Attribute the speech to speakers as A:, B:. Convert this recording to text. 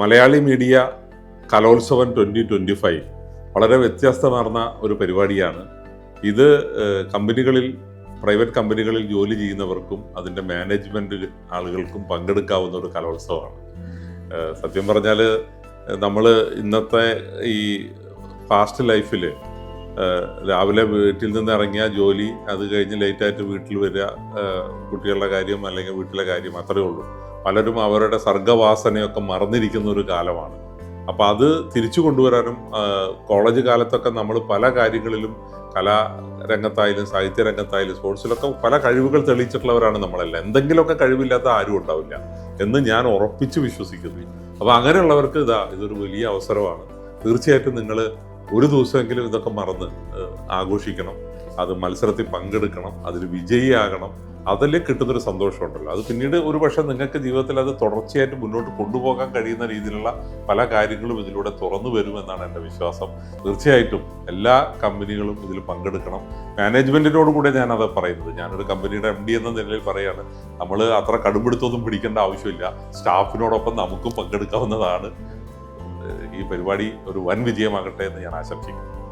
A: Malayali media കലോത്സവം twenty twenty five വളരെ വ്യത്യസ്തമാർന്ന ഒരു പരിപാടിയാണ്. ഇത് കമ്പനികളിൽ പ്രൈവറ്റ് കമ്പനികളിൽ ജോലി ചെയ്യുന്നവർക്കും അതിന്റെ മാനേജ്മെന്റ് ആളുകൾക്കും പങ്കെടുക്കാവുന്ന ഒരു കലോത്സവമാണ്. സത്യം പറഞ്ഞാൽ നമ്മൾ ഇന്നത്തെ ഈ ഫാസ്റ്റ് ലൈഫിൽ രാവിലെ വീട്ടിൽ നിന്ന് ഇറങ്ങിയ ജോലി അത് കഴിഞ്ഞ് ലേറ്റായിട്ട് വീട്ടിൽ വരിക കുട്ടികളുടെ കാര്യം അല്ലെങ്കിൽ വീട്ടിലെ കാര്യം അത്രയേ ഉള്ളൂ. പലരും അവരുടെ സർഗവാസനയൊക്കെ മറന്നിരിക്കുന്ന ഒരു കാലമാണ്. അപ്പോൾ അത് തിരിച്ചു കൊണ്ടുവരാനും കോളേജ് കാലത്തൊക്കെ നമ്മൾ പല കാര്യങ്ങളിലും കലാരംഗത്തായാലും സാഹിത്യരംഗത്തായാലും സാഹിത്യ രംഗത്തായാലും സ്പോർട്സിലൊക്കെ പല കഴിവുകൾ തെളിയിച്ചിട്ടുള്ളവരാണ് നമ്മളെല്ലാം. എന്തെങ്കിലുമൊക്കെ കഴിവില്ലാത്ത ആരും ഉണ്ടാവില്ല എന്ന് ഞാൻ ഉറപ്പിച്ച് വിശ്വസിക്കുന്നു. അപ്പോൾ അങ്ങനെയുള്ളവർക്ക് ഇതാ ഇതൊരു വലിയ അവസരമാണ്. തീർച്ചയായിട്ടും നിങ്ങൾ ഒരു ദിവസമെങ്കിലും ഇതൊക്കെ മറന്ന് ആഘോഷിക്കണം. അത് മത്സരത്തിൽ പങ്കെടുക്കണം. അതിൽ വിജയിയാകണം. അതിൽ കിട്ടുന്നൊരു സന്തോഷമുണ്ടല്ലോ. അത് പിന്നീട് ഒരു പക്ഷേ നിങ്ങൾക്ക് ജീവിതത്തിൽ അത് തുടർച്ചയായിട്ട് മുന്നോട്ട് കൊണ്ടുപോകാൻ കഴിയുന്ന രീതിയിലുള്ള പല കാര്യങ്ങളും ഇതിലൂടെ തുറന്നു വരുമെന്നാണ് എന്റെ വിശ്വാസം. തീർച്ചയായിട്ടും എല്ലാ കമ്പനികളും ഇതിൽ പങ്കെടുക്കണം. മാനേജ്മെന്റിനോട് കൂടെ ഞാനത് പറയുന്നത്. ഞാനൊരു കമ്പനിയുടെ എം ഡി എന്ന നിലയിൽ പറയുകയാണ് നമ്മൾ അത്ര കടുപിടുത്തൊന്നും പിടിക്കേണ്ട ആവശ്യമില്ല. സ്റ്റാഫിനോടൊപ്പം നമുക്കും പങ്കെടുക്കാവുന്നതാണ്. ഈ പരിപാടി ഒരു വൻ വിജയമാകട്ടെ എന്ന് ഞാൻ ആശംസിക്കുന്നു.